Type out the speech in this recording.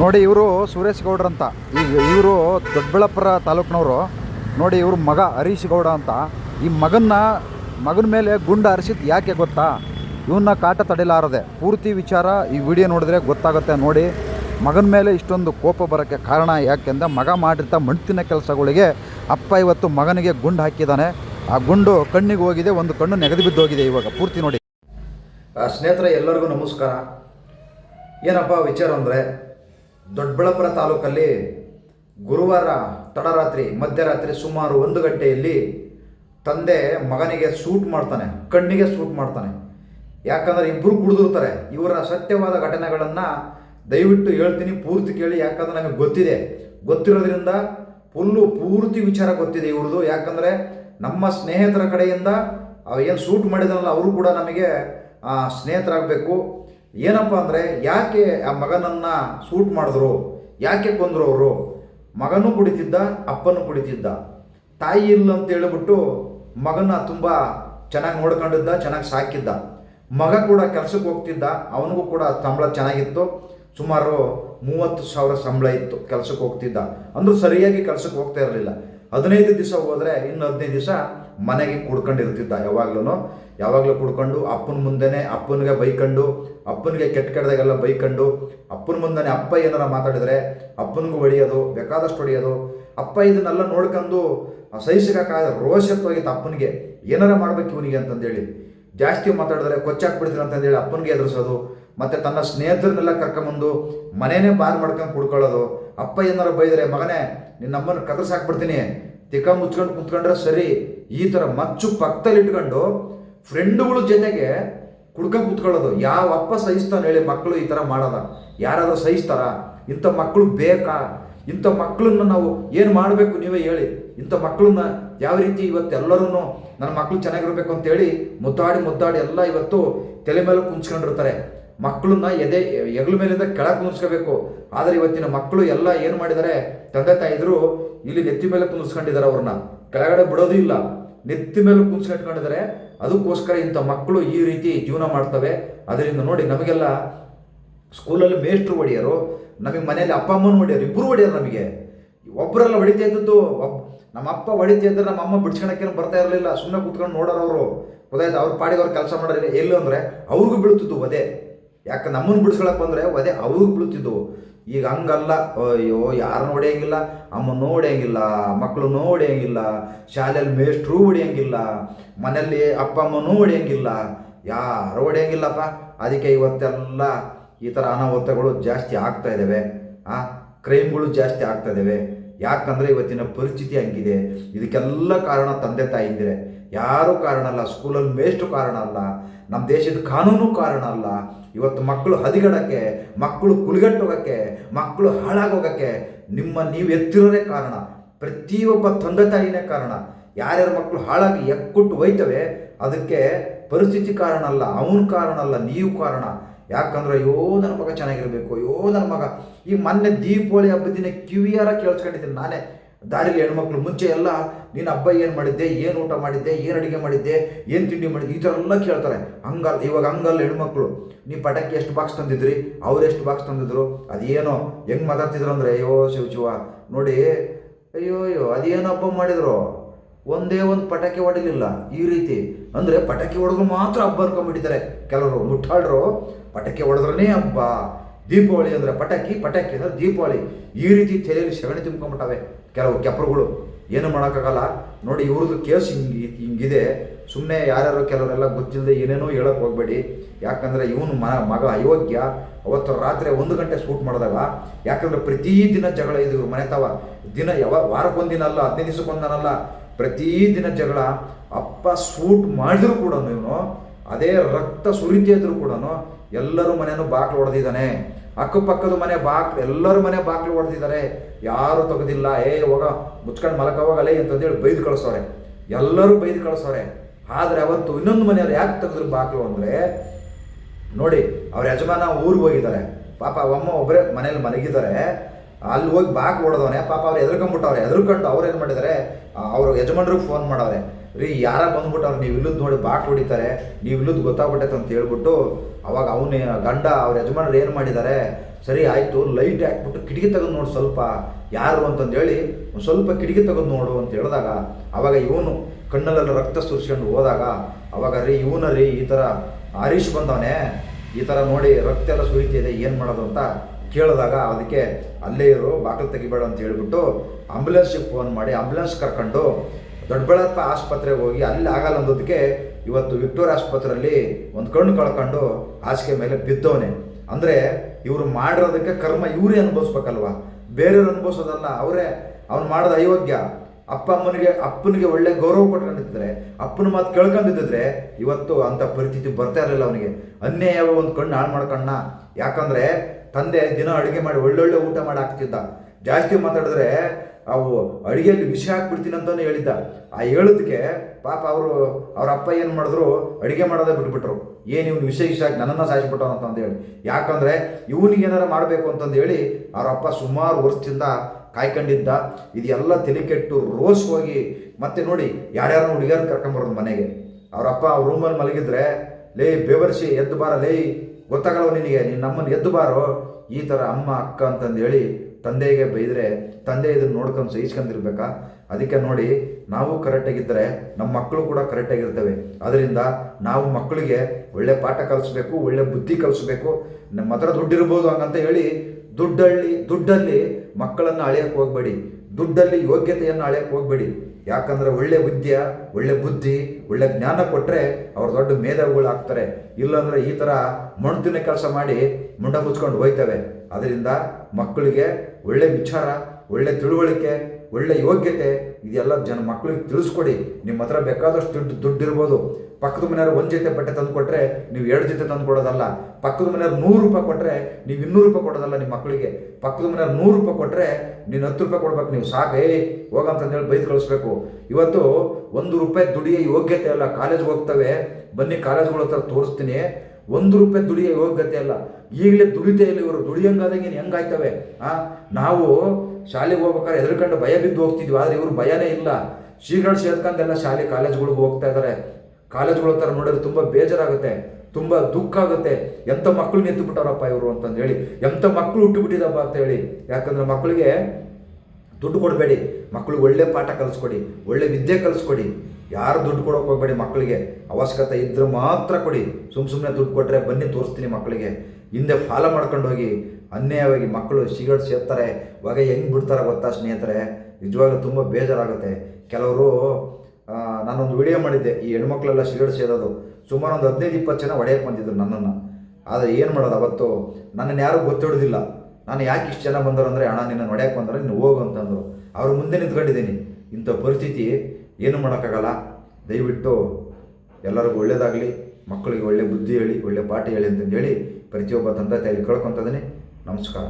ನೋಡಿ ಇವರು ಸುರೇಶ್ ಗೌಡ್ರ ಅಂತ. ಈಗ ಇವರು ದೊಡ್ಡಬಳ್ಳಾಪುರ ತಾಲೂಕಿನವರು. ನೋಡಿ ಇವರು ಮಗ ಹರೀಶ್ ಗೌಡ ಅಂತ. ಈ ಮಗನ್ನ, ಮಗನ ಮೇಲೆ ಗುಂಡು ಹರಿಸಿದ್ದು ಯಾಕೆ ಗೊತ್ತಾ? ಇವನ್ನ ಕಾಟ ತಡೆಯಲಾರದೆ ಪೂರ್ತಿ ವಿಚಾರ ಈ ವಿಡಿಯೋ ನೋಡಿದ್ರೆ ಗೊತ್ತಾಗುತ್ತೆ ನೋಡಿ. ಮಗನ ಮೇಲೆ ಇಷ್ಟೊಂದು ಕೋಪ ಬರೋಕ್ಕೆ ಕಾರಣ ಯಾಕೆಂದರೆ ಮಗ ಮಾಡಿರ್ತ ಮಣ್ತಿನ ಕೆಲಸಗಳಿಗೆ ಅಪ್ಪ ಇವತ್ತು ಮಗನಿಗೆ ಗುಂಡು ಹಾಕಿದ್ದಾನೆ. ಆ ಗುಂಡು ಕಣ್ಣಿಗೆ ಹೋಗಿದೆ, ಒಂದು ಕಣ್ಣು ನೆಗೆದು ಬಿದ್ದು ಹೋಗಿದೆ ಇವಾಗ. ಪೂರ್ತಿ ನೋಡಿ. ಸ್ನೇಹಿತರೆ, ಎಲ್ಲರಿಗೂ ನಮಸ್ಕಾರ. ಏನಪ್ಪ ವಿಚಾರ ಅಂದರೆ ದೊಡ್ಡಬಳ್ಳಾಪುರ ತಾಲೂಕಲ್ಲಿ ಗುರುವಾರ ತಡರಾತ್ರಿ, ಮಧ್ಯರಾತ್ರಿ ಸುಮಾರು ಒಂದು ಗಂಟೆಯಲ್ಲಿ ತಂದೆ ಮಗನಿಗೆ ಸೂಟ್ ಮಾಡ್ತಾನೆ, ಕಣ್ಣಿಗೆ ಸೂಟ್ ಮಾಡ್ತಾನೆ. ಯಾಕಂದರೆ ಇಬ್ಬರು ಕುಡಿದಿರ್ತಾರೆ. ಇವರ ಸತ್ಯವಾದ ಘಟನೆಗಳನ್ನು ದಯವಿಟ್ಟು ಹೇಳ್ತೀನಿ, ಪೂರ್ತಿ ಕೇಳಿ. ಯಾಕಂದರೆ ನಮಗೆ ಗೊತ್ತಿದೆ. ಗೊತ್ತಿರೋದ್ರಿಂದ ಫುಲ್ಲು ಪೂರ್ತಿ ವಿಚಾರ ಗೊತ್ತಿದೆ ಇವ್ರದ್ದು. ಯಾಕಂದರೆ ನಮ್ಮ ಸ್ನೇಹಿತರ ಕಡೆಯಿಂದ ಏನು ಸೂಟ್ ಮಾಡಿದ್ರಲ್ಲ ಅವರು ಕೂಡ ನಮಗೆ ಸ್ನೇಹಿತರಾಗಬೇಕು. ಏನಪ್ಪ ಅಂದರೆ ಯಾಕೆ ಆ ಮಗನನ್ನು ಸೂಟ್ ಮಾಡಿದ್ರು? ಯಾಕೆ ಕೊಂದರು ಅವರು? ಮಗನೂ ಕುಡಿತಿದ್ದ, ಅಪ್ಪನೂ ಕುಡಿತಿದ್ದ. ತಾಯಿ ಇಲ್ಲ ಅಂತ ಹೇಳಿಬಿಟ್ಟು ಮಗನ ತುಂಬ ಚೆನ್ನಾಗಿ ನೋಡ್ಕೊಂಡಿದ್ದ, ಚೆನ್ನಾಗಿ ಸಾಕಿದ್ದ. ಮಗ ಕೂಡ ಕೆಲಸಕ್ಕೆ ಹೋಗ್ತಿದ್ದ, ಅವನಿಗೂ ಕೂಡ ಸಂಬಳ ಚೆನ್ನಾಗಿತ್ತು. ಸುಮಾರು ಮೂವತ್ತು ಸಾವಿರ ಸಂಬಳ ಇತ್ತು ಕೆಲಸಕ್ಕೆ ಹೋಗ್ತಿದ್ದ. ಅಂದರೂ ಸರಿಯಾಗಿ ಕೆಲಸಕ್ಕೆ ಹೋಗ್ತಾ ಇರಲಿಲ್ಲ. ಹದಿನೈದು ದಿವಸ ಹೋದರೆ ಇನ್ನು ಹದಿನೈದು ದಿವಸ ಮನೆಗೆ ಕುಡ್ಕೊಂಡಿರ್ತಿದ್ದ. ಯಾವಾಗ್ಲೂ ಯಾವಾಗಲೂ ಕುಡ್ಕೊಂಡು ಅಪ್ಪನ ಮುಂದೆನೇ ಅಪ್ಪನಿಗೆ ಬೈಕೊಂಡು, ಅಪ್ಪನಿಗೆ ಕೆಟ್ಟ ಕೆಟ್ಟದಾಗೆಲ್ಲ ಬೈಕೊಂಡು, ಅಪ್ಪನ ಮುಂದೆನೇ ಅಪ್ಪ ಏನಾರ ಮಾತಾಡಿದರೆ ಅಪ್ಪನಿಗೂ ಹೊಡೆಯೋದು, ಬೇಕಾದಷ್ಟು ಹೊಡೆಯೋದು, ಅಪ್ಪ ಇದನ್ನೆಲ್ಲ ನೋಡ್ಕೊಂಡು ಸಹಿಸಕ್ಕಾಗ ರೋಷತ್ವಾಗಿತ್ತು ಅಪ್ಪನಿಗೆ ಏನಾರ ಮಾಡ್ಬೇಕು ಇವನಿಗೆ ಅಂತಂದೇಳಿ. ಜಾಸ್ತಿ ಮಾತಾಡಿದ್ರೆ ಕೊಚ್ಚಾಕ್ಬಿಡ್ತೀನಿ ಅಂತಂದೇಳಿ ಅಪ್ಪನಿಗೆ ಎದುರಿಸೋದು, ಮತ್ತು ತನ್ನ ಸ್ನೇಹಿತರನ್ನೆಲ್ಲ ಕರ್ಕೊಂಬಂದು ಮನೇನೇ ಬಾರ್ ಮಾಡ್ಕೊಂಡು ಕುಡ್ಕೊಳ್ಳೋದು. ಅಪ್ಪ ಏನಾರು ಬೈದರೆ, ಮಗನೇ ನಿನ್ನ ಅಮ್ಮನ ಕದರ್ಸಾಕ್ಬಿಡ್ತೀನಿ ತಿಕ್ಕ ಮುಚ್ಕೊಂಡು ಕುತ್ಕೊಂಡ್ರೆ ಸರಿ. ಈ ಥರ ಮಚ್ಚು ಪಕ್ಕದಲ್ಲಿ ಇಟ್ಕೊಂಡು ಫ್ರೆಂಡುಗಳ ಜೊತೆಗೆ ಕುಡ್ಕೊಂಡು ಕುತ್ಕೊಳ್ಳೋದು. ಯಾವ ಅಪ್ಪ ಸಹಿಸ್ತಾನೆ ಹೇಳಿ ಮಕ್ಕಳು ಈ ಥರ ಮಾಡೋದ. ಯಾರಾದರೂ ಸಹಿಸ್ತಾರ? ಇಂಥ ಮಕ್ಕಳು ಬೇಕಾ? ಇಂಥ ಮಕ್ಕಳನ್ನು ನಾವು ಏನು ಮಾಡಬೇಕು ನೀವೇ ಹೇಳಿ. ಇಂಥ ಮಕ್ಕಳನ್ನ ಯಾವ ರೀತಿ ಇವತ್ತು ಎಲ್ಲರೂ ನನ್ನ ಮಕ್ಕಳು ಚೆನ್ನಾಗಿರಬೇಕು ಅಂತೇಳಿ ಮುದ್ದಾಡಿ ಮುದ್ದಾಡಿ ಎಲ್ಲ ಇವತ್ತು ತಲೆ ಮೇಲೆ ಕುಂಚ್ಕೊಂಡಿರ್ತಾರೆ. ಮಕ್ಕಳನ್ನ ಎದೆ, ಹೆಗಲ ಮೇಲಿಂದ ಕೆಳಗೆ ಕುಂದಿಸ್ಕೋಬೇಕು. ಆದರೆ ಇವತ್ತಿನ ಮಕ್ಕಳು ಎಲ್ಲ ಏನು ಮಾಡಿದ್ದಾರೆ? ತಂದೆ ತಾಯಿದ್ರು ಇಲ್ಲಿ ನೆತ್ತಿ ಮೇಲೆ ಕುಂದಿಸ್ಕೊಂಡಿದ್ದಾರೆ ಅವ್ರನ್ನ. ಕೆಳಗಡೆ ಬಿಡೋದು ಇಲ್ಲ. ನೆತ್ತಿ ಮೇಲೆ ಕುಂದಿಸ್ಕೊಂಡಿದ್ದಾರೆ. ಅದಕ್ಕೋಸ್ಕರ ಇಂಥ ಮಕ್ಕಳು ಈ ರೀತಿ ಜೀವನ ಮಾಡ್ತವೆ. ಅದರಿಂದ ನೋಡಿ ನಮಗೆಲ್ಲ ಸ್ಕೂಲಲ್ಲಿ ಮೇಷ್ಟ್ರು ಹೊಡೆಯೋರು ನಮಗೆ ಮನೆಯಲ್ಲಿ ಅಪ್ಪ ಅಮ್ಮನ ಹೊಡೆಯರು ಇಬ್ಬರು ಹೊಡೆಯೋರು ನಮಗೆ. ಒಬ್ಬರೆಲ್ಲ ಹೊಡಿತಾ ಇದ್ದದ್ದು ನಮ್ಮ ಅಪ್ಪ ಹೊಡಿತಾ ಇದ್ರೆ ನಮ್ಮ ಅಮ್ಮ ಬಿಡ್ಸ್ಕೊಳಕ್ಕೇನು ಬರ್ತಾ ಇರಲಿಲ್ಲ. ಸುಮ್ಮನೆ ಕೂತ್ಕೊಂಡು ನೋಡೋರು ಅವರು. ಗೊತ್ತಾಯ್ತು? ಅವ್ರ ಪಾಡಿಗೆ ಅವ್ರು ಕೆಲಸ ಮಾಡೋರಿಲ್ಲ. ಎಲ್ಲಿ ಅಂದರೆ ಅವ್ರಿಗೂ ಬೀಳ್ತಿದ್ದು ಒದೆ ಯಾಕೆ ನಮ್ಮನ್ನು ಬಿಡಿಸ್ಕೊಳಕ್ಕೆ ಬಂದರೆ ಅದೇ ಅವ್ರಿಗೆ ಬಿಡುತ್ತಿದ್ದವು ಈಗ ಹಂಗಲ್ಲ, ಅಯ್ಯೋ ಯಾರು ಹೊಡೆಯಂಗಿಲ್ಲ ಅಮ್ಮ ಹೊಡೆಯಂಗಿಲ್ಲ ಮಕ್ಕಳು ಹೊಡೆಯಂಗಿಲ್ಲ, ಶಾಲೆಯಲ್ಲಿ ಮೇಷ್ಟ್ರು ಹೊಡೆಯಂಗಿಲ್ಲ, ಮನೆಯಲ್ಲಿ ಅಪ್ಪ ಅಮ್ಮನೂ ಹೊಡೆಯಂಗಿಲ್ಲ, ಯಾರು ಹೊಡೆಯಂಗಿಲ್ಲಪ್ಪ. ಅದಕ್ಕೆ ಇವತ್ತೆಲ್ಲ ಈ ಥರ ಅನಾಹುತಗಳು ಜಾಸ್ತಿ ಆಗ್ತಾ ಇದ್ದಾವೆ ಆ, ಕ್ರೈಮ್ಗಳು ಜಾಸ್ತಿ ಆಗ್ತಾ ಇದ್ದಾವೆ ಯಾಕಂದರೆ ಇವತ್ತಿನ ಪರಿಸ್ಥಿತಿ ಹಂಗಿದೆ. ಇದಕ್ಕೆಲ್ಲ ಕಾರಣ ತಂದೆ ತಾಯಿಂದಿರೆ. ಯಾರೂ ಕಾರಣ ಅಲ್ಲ ಸ್ಕೂಲಲ್ಲಿ ಮೇಷ್ಟು ಕಾರಣ ಅಲ್ಲ ನಮ್ಮ ದೇಶದ ಕಾನೂನು ಕಾರಣ ಅಲ್ಲ. ಇವತ್ತು ಮಕ್ಕಳು ಹದಿಗಡಕ್ಕೆ, ಮಕ್ಕಳು ಕುಲಿಗಟ್ಟೋಗಕ್ಕೆ, ಮಕ್ಕಳು ಹಾಳಾಗೋಗಕ್ಕೆ ನಿಮ್ಮ ನೀವು ಎತ್ತಿರೋದೇ ಕಾರಣ. ಪ್ರತಿಯೊಬ್ಬ ತಂದೆ ತಾಯಿನೇ ಕಾರಣ. ಯಾರ್ಯಾರ ಮಕ್ಕಳು ಹಾಳಾಗಿ ಎಕ್ಕುಟ್ಟು ಹೋಯ್ತವೆ, ಅದಕ್ಕೆ ಪರಿಸ್ಥಿತಿ ಕಾರಣ ಅಲ್ಲ, ಅವನ ಕಾರಣ ಅಲ್ಲ, ನೀವು ಕಾರಣ. ಯಾಕಂದ್ರೆ ಅಯ್ಯೋ, ನನ್ನ ಮಗ ಚೆನ್ನಾಗಿರಬೇಕು, ಅಯ್ಯೋ, ನನ್ನ ಮಗ. ಈ ಮೊನ್ನೆ ದೀಪಾವಳಿ ಹಬ್ಬದಿನ ಕಿವಿಯಾರ ಕೇಳಿಸ್ಕೊಂಡಿದ್ದೀನಿ ನಾನೇ. ದಾರಿಲಿ ಹೆಣ್ಮಕ್ಳು ಮುಂಚೆ ಎಲ್ಲ ನೀನು ಹಬ್ಬ ಏನು ಮಾಡಿದ್ದೆ, ಏನು ಊಟ ಮಾಡಿದ್ದೆ, ಏನು ಅಡುಗೆ ಮಾಡಿದ್ದೆ, ಏನು ತಿಂಡಿ ಮಾಡಿದ್ದೆ, ಈ ಥರ ಎಲ್ಲ ಕೇಳ್ತಾರೆ. ಹಂಗಲ್ಲ, ಇವಾಗ ಹಂಗಲ್ಲ ಹೆಣ್ಮಕ್ಳು. ನೀ ಪಟಾಕಿ ಎಷ್ಟು ಬಾಕ್ಸ್ ತಂದಿದ್ರಿ? ಅವ್ರು ಎಷ್ಟು ಬಾಕ್ಸ್ ತಂದಿದ್ರು? ಅದೇನೋ, ಹೆಂಗೆ ಮಾತಾಡ್ತಿದ್ರು ಅಂದರೆ, ಅಯ್ಯೋ ಶಿವ ಶಿವ. ನೋಡಿ, ಅಯ್ಯೋ ಅಯ್ಯೋ, ಅದೇನೋ ಹಬ್ಬ ಮಾಡಿದ್ರು. ಒಂದೇ ಒಂದು ಪಟಾಕಿ ಹೊಡಿಲಿಲ್ಲ ಈ ರೀತಿ. ಅಂದರೆ ಪಟಾಕಿ ಹೊಡೆದ್ರು ಮಾತ್ರ ಹಬ್ಬ ಅನ್ಕೊಂಡ್ಬಿಟ್ಟಿದ್ದಾರೆ. ಕೆಲವರು ಮುಟ್ಟಾಳರು ಪಟಾಕಿ ಹೊಡೆದ್ರೇ ಹಬ್ಬ. ದೀಪಾವಳಿ ಅಂದರೆ ಪಟಾಕಿ ಪಟಾಕಿ ಅಂದರೆ ದೀಪಾವಳಿ. ಈ ರೀತಿ ತಲೆಯಲ್ಲಿ ಸಗಣಿ ತುಂಬ್ಕೊಂಬಿಟ್ಟಾವೆ ಕೆಲವು ಕೆಪರುಗಳು. ಏನು ಮಾಡೋಕ್ಕಾಗಲ್ಲ? ನೋಡಿ, ಇವ್ರದ್ದು ಕೇಸ್ ಹಿಂಗೆ ಹಿಂಗಿದೆ. ಸುಮ್ಮನೆ ಯಾರ್ಯಾರು ಕೆಲವರೆಲ್ಲ ಗೊತ್ತಿಲ್ಲದೆ ಏನೇನೋ ಹೇಳೋಕೆ ಹೋಗಬೇಡಿ. ಯಾಕಂದರೆ ಇವನು ಮ ಮಗ ಅಯೋಗ್ಯ. ಅವತ್ತು ರಾತ್ರಿ ಒಂದು ಗಂಟೆ ಸೂಟ್ ಮಾಡಿದಾಗ, ಯಾಕಂದರೆ ಪ್ರತಿ ದಿನ ಜಗಳ ಇದು ಮನೆ ತಾವ ದಿನ ಯಾವ ವಾರಕ್ಕೊಂದಿನ ಅಲ್ಲ ಹದಿನೈದು ದಿವಸಕ್ಕೊಂದನಲ್ಲ ಪ್ರತಿದಿನ ಜಗಳ. ಅಪ್ಪ ಸೂಟ್ ಮಾಡಿದ್ರು ಕೂಡ ಇವನು. ಅದೇ ರಕ್ತ ಸುರಿತಿಯಾದರೂ ಇದ್ರು ಕೂಡ ಎಲ್ಲರೂ ಮನೆಯನ್ನು ಬಾಕ್ಲು ಹೊಡೆದಿದ್ದಾನೆ ಅಕ್ಕಪಕ್ಕದ ಮನೆ ಬಾಕ್ಲು ಎಲ್ಲರೂ ಮನೆ ಬಾಕ್ಲು ಹೊಡೆದಿದ್ದಾರೆ ಯಾರು ತೆಗೆದಿಲ್ಲ. ಏ, ಹೋಗ, ಮುಚ್ಕೊಂಡು ಮಲಕ ಹೋಗಲೇ ಅಂತಂದೇಳಿ ಬೈದು ಕಳಿಸೋರೆ ಎಲ್ಲರೂ ಬೈದು ಕಳಿಸೋರೆ ಆದರೆ ಅವತ್ತು ಇನ್ನೊಂದು ಮನೆಯವ್ರು ಯಾಕೆ ತೆಗೆದ್ರು ಬಾಕ್ಲು ಅಂದರೆ, ನೋಡಿ, ಅವ್ರ ಯಜಮಾನ ಊರಿಗೆ ಹೋಗಿದ್ದಾರೆ. ಪಾಪ ಅಮ್ಮ ಒಬ್ಬರೇ ಮನೇಲಿ ಮಲಗಿದ್ದಾರೆ. ಅಲ್ಲಿ ಹೋಗಿ ಬಾಕ್ ಹೊಡೆದವನೆ ಪಾಪ ಅವ್ರು ಎದುರ್ಕೊಂಡ್ಬಿಟ್ಟವ್ರೆ ಎದುರ್ಕೊಂಡು ಅವ್ರು ಏನು ಮಾಡಿದ್ದಾರೆ? ಅವರು ಯಜಮಾನ್ರಿಗೆ ಫೋನ್ ಮಾಡವ್ರೆ. ರೀ, ಯಾರ ಬಂದ್ಬಿಟ್ಟವ್ರು ನೀವು ಇಲ್ಲದ್ ನೋಡಿ ಬಾಕ್ ಹೊಡಿತಾರೆ, ನೀವು ಇಲ್ಲದ್ ಗೊತ್ತಾಗ್ಬಿಟ್ಟೈತೆ ಅಂತ ಹೇಳ್ಬಿಟ್ಟು ಅವಾಗ ಅವನ ಗಂಡ ಅವ್ರ ಯಜಮಾನರು ಏನು ಮಾಡಿದ್ದಾರೆ ಸರಿ ಆಯಿತು, ಲೈಟ್ ಹಾಕ್ಬಿಟ್ಟು ಕಿಟಕಿ ತೆಗೆದು ನೋಡು ಸ್ವಲ್ಪ, ಯಾರು ಅಂತಂದು ಹೇಳಿ ಒಂದು ಸ್ವಲ್ಪ ಕಿಟಕಿ ತೆಗೆದು ನೋಡು ಅಂತ ಹೇಳಿದಾಗ, ಅವಾಗ ಇವನು ಕಣ್ಣಲ್ಲೆಲ್ಲ ರಕ್ತ ಸುರಿಸ್ಕೊಂಡು ಹೋದಾಗ, ಅವಾಗ ರೀ, ಇವನ ರೀ ಈ ಥರ ಹರೀಶ್ ಬಂದವನೇ, ಈ ಥರ ನೋಡಿ ರಕ್ತ ಎಲ್ಲ ಸುರಿತಿದೆ, ಏನು ಮಾಡೋದು ಅಂತ ಕೇಳಿದಾಗ ಅದಕ್ಕೆ ಅಲ್ಲೇ ಇರು, ಬಾಗಿಲು ತೆಗಿಬೇಡ ಅಂತ ಹೇಳ್ಬಿಟ್ಟು ಆಂಬ್ಯುಲೆನ್ಸಿಗೆ ಫೋನ್ ಮಾಡಿ ಆಂಬ್ಯುಲೆನ್ಸ್ ಕರ್ಕೊಂಡು ದೊಡ್ಡಬಳ್ಳಾಪುರ ಆಸ್ಪತ್ರೆಗೆ ಹೋಗಿ ಅಲ್ಲಿ ಆಗಲ್ಲ ಅಂದೋದಕ್ಕೆ ಇವತ್ತು ವಿಕ್ಟೋರಿಯಾ ಆಸ್ಪತ್ರೆಯಲ್ಲಿ ಒಂದು ಕಣ್ಣು ಕಳ್ಕೊಂಡು ಹಾಸಿಗೆ ಮೇಲೆ ಬಿದ್ದವನೆ. ಅಂದರೆ ಇವರು ಮಾಡಿರೋದಕ್ಕೆ ಕರ್ಮ ಇವರೇ ಅನುಭವಿಸ್ಬೇಕಲ್ವಾ? ಬೇರೆಯವ್ರು ಅನುಭವಿಸೋದಲ್ಲ, ಅವರೇ ಅವ್ನು ಮಾಡೋದು ಅಯೋಗ್ಯ. ಅಪ್ಪ ಅಮ್ಮನಿಗೆ, ಅಪ್ಪನಿಗೆ ಒಳ್ಳೆ ಗೌರವ ಕೊಟ್ಕೊಂಡಿದ್ದರೆ ಅಪ್ಪನ ಮಾತು ಕೇಳ್ಕೊಂಡಿದ್ದಿದ್ರೆ ಇವತ್ತು ಅಂಥ ಪರಿಸ್ಥಿತಿ ಬರ್ತಾ ಇರಲಿಲ್ಲ ಅವನಿಗೆ. ಅನ್ಯಾಯ ಒಂದು ಕಣ್ಣು ಹಾಳು ಮಾಡ್ಕಣ್ಣ ಯಾಕಂದರೆ ತಂದೆ ದಿನ ಅಡುಗೆ ಮಾಡಿ ಒಳ್ಳೊಳ್ಳೆ ಊಟ ಮಾಡಿ ಹಾಕ್ತಿದ್ದ. ಜಾಸ್ತಿ ಮಾತಾಡಿದ್ರೆ ಅವು ಅಡುಗೆಯಲ್ಲಿ ವಿಷ ಹಾಕ್ಬಿಡ್ತೀನಿ ಅಂತಾನೆ ಹೇಳಿದ್ದ. ಆ ಹೇಳೋದಕ್ಕೆ ಪಾಪ ಅವರು, ಅವ್ರ ಅಪ್ಪ ಏನು ಮಾಡಿದ್ರು? ಅಡುಗೆ ಮಾಡೋದೇ ಬಿಟ್ಬಿಟ್ರು. ಏನು ಇವನು ವಿಷ ವಿಷ ಹಾಕಿ ನನ್ನನ್ನು ಸಾಯಿಸ್ಬಿಟ್ಟು ಅಂತ ಹೇಳಿ ಯಾಕಂದರೆ ಇವನಿಗೆ ಏನಾರು ಮಾಡಬೇಕು ಅಂತಂದು ಹೇಳಿ ಅವ್ರ ಅಪ್ಪ ಸುಮಾರು ವರ್ಷದಿಂದ ಕಾಯ್ಕೊಂಡಿದ್ದ. ಇದೆಲ್ಲ ತಲೆ ಕೆಟ್ಟು ರೋಸ್ ಹೋಗಿ ಮತ್ತೆ ನೋಡಿ ಯಾರ್ಯಾರು ಹುಡುಗಿಯರು ಕರ್ಕೊಂಬರೋದು ಮನೆಗೆ. ಅವ್ರ ಅಪ್ಪ ಅವ್ರ ರೂಮಲ್ಲಿ ಮಲಗಿದ್ರೆ, ಲೇ, ಬೇವರ್ಸಿ ಎದ್ದು ಬಾರ, ಲೇ ಗೊತ್ತಾಗಲ್ಲ ನಿನಗೆ? ನೀನು ನಮ್ಮನ್ನು ಎದ್ದು ಬಾರೋ? ಈ ಥರ ಅಮ್ಮ, ಅಕ್ಕ ಅಂತಂದು ಹೇಳಿ ತಂದೆಗೆ ಬೈದರೆ ತಂದೆ ಇದನ್ನು ನೋಡ್ಕೊಂಡು ಸಹಿಸ್ಕೊಂಡಿರ್ಬೇಕಾ? ಅದಕ್ಕೆ ನೋಡಿ, ನಾವು ಕರೆಕ್ಟಾಗಿದ್ದರೆ ನಮ್ಮ ಮಕ್ಕಳು ಕೂಡ ಕರೆಕ್ಟಾಗಿರ್ತವೆ ಅದರಿಂದ ನಾವು ಮಕ್ಕಳಿಗೆ ಒಳ್ಳೆ ಪಾಠ ಕಲಿಸ್ಬೇಕು, ಒಳ್ಳೆ ಬುದ್ಧಿ ಕಲಿಸ್ಬೇಕು. ನಮ್ಮ ಹತ್ರ ದುಡ್ಡಿರ್ಬೋದು ಹಂಗಂತ ಹೇಳಿ ದುಡ್ಡಲ್ಲಿ ದುಡ್ಡಲ್ಲಿ ಮಕ್ಕಳನ್ನು ಅಳೆಯಕ್ಕೆ ಹೋಗಬೇಡಿ. ದುಡ್ಡಲ್ಲಿ ಯೋಗ್ಯತೆಯನ್ನು ಅಳೆಯಕ್ಕೆ ಹೋಗಬೇಡಿ. ಯಾಕಂದ್ರೆ ಒಳ್ಳೆ ವಿದ್ಯೆ, ಒಳ್ಳೆ ಬುದ್ಧಿ, ಒಳ್ಳೆ ಜ್ಞಾನ ಕೊಟ್ಟರೆ ಅವ್ರು ದೊಡ್ಡ ಮೇಧಾವಿಗಳು ಆಗ್ತಾರೆ. ಇಲ್ಲಾಂದ್ರೆ ಈ ಥರ ಮಣ್ತಿನ ಕೆಲಸ ಮಾಡಿ ಮುಂಡ ಮುಚ್ಕೊಂಡು ಹೋಯ್ತವೆ. ಅದರಿಂದ ಮಕ್ಕಳಿಗೆ ಒಳ್ಳೆ ವಿಚಾರ, ಒಳ್ಳೆ ತಿಳುವಳಿಕೆ ಒಳ್ಳೆ ಯೋಗ್ಯತೆ ಇದೆಲ್ಲ ಜನ ಮಕ್ಕಳಿಗೆ ತಿಳಿಸ್ಕೊಡಿ. ನಿಮ್ಮ ಹತ್ರ ಬೇಕಾದಷ್ಟು ದುಡ್ಡು ದುಡ್ಡು ಇರ್ಬೋದು ಪಕ್ಕದ ಮನೆಯವ್ರು ಒಂದು ಜೊತೆ ಬಟ್ಟೆ ತಂದು ಕೊಟ್ಟರೆ ನೀವು ಎರಡು ಜೊತೆ ತಂದು ಕೊಡೋದಲ್ಲ. ಪಕ್ಕದ ಮನೆಯವ್ರು ನೂರು ರೂಪಾಯಿ ಕೊಟ್ಟರೆ ನೀವು ಇನ್ನೂರು ರೂಪಾಯಿ ಕೊಡೋದಲ್ಲ ನಿಮ್ಮ ಮಕ್ಕಳಿಗೆ ಪಕ್ಕದ ಮನೆಯವ್ರು ನೂರು ರೂಪಾಯಿ ಕೊಟ್ಟರೆ ನೀನು ಹತ್ತು ರೂಪಾಯಿ ಕೊಡ್ಬೇಕು, ನೀವು ಸಾಕು. ಏಯ್ ಹೋಗಂತಂದೇಳಿ ಬೈದು ಕಳಿಸ್ಬೇಕು. ಇವತ್ತು ಒಂದು ರೂಪಾಯಿ ದುಡಿಯೋ ಯೋಗ್ಯತೆ ಅಲ್ಲ ಕಾಲೇಜ್ಗೆ ಹೋಗ್ತವೆ. ಬನ್ನಿ ಕಾಲೇಜ್ಗಳ ಹತ್ರ ತೋರಿಸ್ತೀನಿ. ಒಂದು ರೂಪಾಯಿ ದುಡಿಯೋ ಯೋಗ್ಯತೆ ಅಲ್ಲ. ಈಗಲೇ ದುಡಿತೇ ಇಲ್ಲ ಇವರು ದುಡಿಯಂಗಾದಂಗೆ ಹೆಂಗಾಯ್ತವೆ? ಆ? ನಾವು ಶಾಲೆಗೆ ಹೋಗ್ಬೇಕಾದ್ರೆ ಎದುರ್ಕೊಂಡು ಭಯ ಬಿದ್ದು ಹೋಗ್ತಿದ್ವಿ. ಆದರೆ ಇವರು ಭಯನೇ ಇಲ್ಲ. ಶೀಘ್ರ ಸೇರ್ಕೊಂಡೆಲ್ಲ ಶಾಲೆ ಕಾಲೇಜ್ಗಳಿಗೆ ಹೋಗ್ತಾ ಇದ್ದಾರೆ ಕಾಲೇಜ್ಗಳ ಥರ ನೋಡಿದ್ರೆ ತುಂಬ ಬೇಜಾರಾಗುತ್ತೆ. ತುಂಬ ದುಃಖ ಆಗುತ್ತೆ. ಎಂಥ ಮಕ್ಕಳು ನಿಂತು ಬಿಟ್ಟಾರಪ್ಪ ಇವರು ಅಂತಂದು ಹೇಳಿ. ಎಂಥ ಮಕ್ಕಳು ಹುಟ್ಟುಬಿಟ್ಟಿದಪ್ಪ ಅಂತ ಹೇಳಿ. ಯಾಕಂದ್ರೆ ಮಕ್ಕಳಿಗೆ ದುಡ್ಡು ಕೊಡಬೇಡಿ. ಮಕ್ಕಳಿಗೆ ಒಳ್ಳೆ ಪಾಠ ಕಲಿಸ್ಕೊಡಿ. ಒಳ್ಳೆ ವಿದ್ಯೆ ಕಲಿಸ್ಕೊಡಿ. ಯಾರು ದುಡ್ಡು ಕೊಡೋಕೆ ಹೋಗಬೇಡಿ ಮಕ್ಕಳಿಗೆ. ಅವಶ್ಯಕತೆ ಇದ್ದರೆ ಮಾತ್ರ ಕೊಡಿ. ಸುಮ್ಮ ಸುಮ್ಮನೆ ದುಡ್ಡು ಕೊಟ್ಟರೆ ಬನ್ನಿ ತೋರಿಸ್ತೀನಿ ಮಕ್ಕಳಿಗೆ. ಹಿಂದೆ ಫಾಲೋ ಮಾಡ್ಕೊಂಡು ಹೋಗಿ. ಅನ್ಯಾಯವಾಗಿ ಮಕ್ಕಳು ಸಿಗರೇಟ್ ಸೇರ್ತಾರೆ. ಇವಾಗ ಹೆಂಗೆ ಬಿಡ್ತಾರೆ ಗೊತ್ತಾ ಸ್ನೇಹಿತರೆ? ನಿಜವಾಗ್ಲೂ ತುಂಬ ಬೇಜಾರಾಗುತ್ತೆ. ಕೆಲವರು ನಾನೊಂದು ವಿಡಿಯೋ ಮಾಡಿದ್ದೆ. ಈ ಹೆಣ್ಮಕ್ಳೆಲ್ಲ ಸಿಗರೇಟ್ ಸೇರೋದು. ಸುಮಾರು ಒಂದು ಹದಿನೈದು, ಇಪ್ಪತ್ತು ಜನ ಹೊಡೆಯಕ್ಕೆ ಬಂದಿದ್ರು ನನ್ನನ್ನು. ಆದರೆ ಏನು ಮಾಡೋದು ಅವತ್ತು? ನನ್ನನ್ನು ಯಾರೂ ಗೊತ್ತಿಡೋದಿಲ್ಲ. ನಾನು ಯಾಕೆ ಇಷ್ಟು ಜನ ಬಂದರು ಅಂದರೆ ಅಣ್ಣ ನಿನ್ನ ಹೊಡೆಯಕ್ಕೆ ಬಂದರೆ ನೀನು ಹೋಗು ಅಂತಂದರು. ಅವ್ರ ಮುಂದೆ ನಿಂತ್ಕೊಂಡಿದ್ದೀನಿ. ಇಂಥ ಪರಿಸ್ಥಿತಿ ಏನು ಮಾಡೋಕ್ಕಾಗಲ್ಲ? ದಯವಿಟ್ಟು ಎಲ್ಲರಿಗೂ ಒಳ್ಳೆಯದಾಗಲಿ ಮಕ್ಕಳಿಗೆ ಒಳ್ಳೆ ಬುದ್ಧಿ ಹೇಳಿ, ಒಳ್ಳೆ ಪಾಠ ಹೇಳಿ ಅಂತಂದು ಹೇಳಿ ಪ್ರತಿಯೊಬ್ಬ ತಂದೆ ತಾಯಿ ಕೇಳ್ಕೊತದೀನಿ ನಮಸ್ಕಾರ.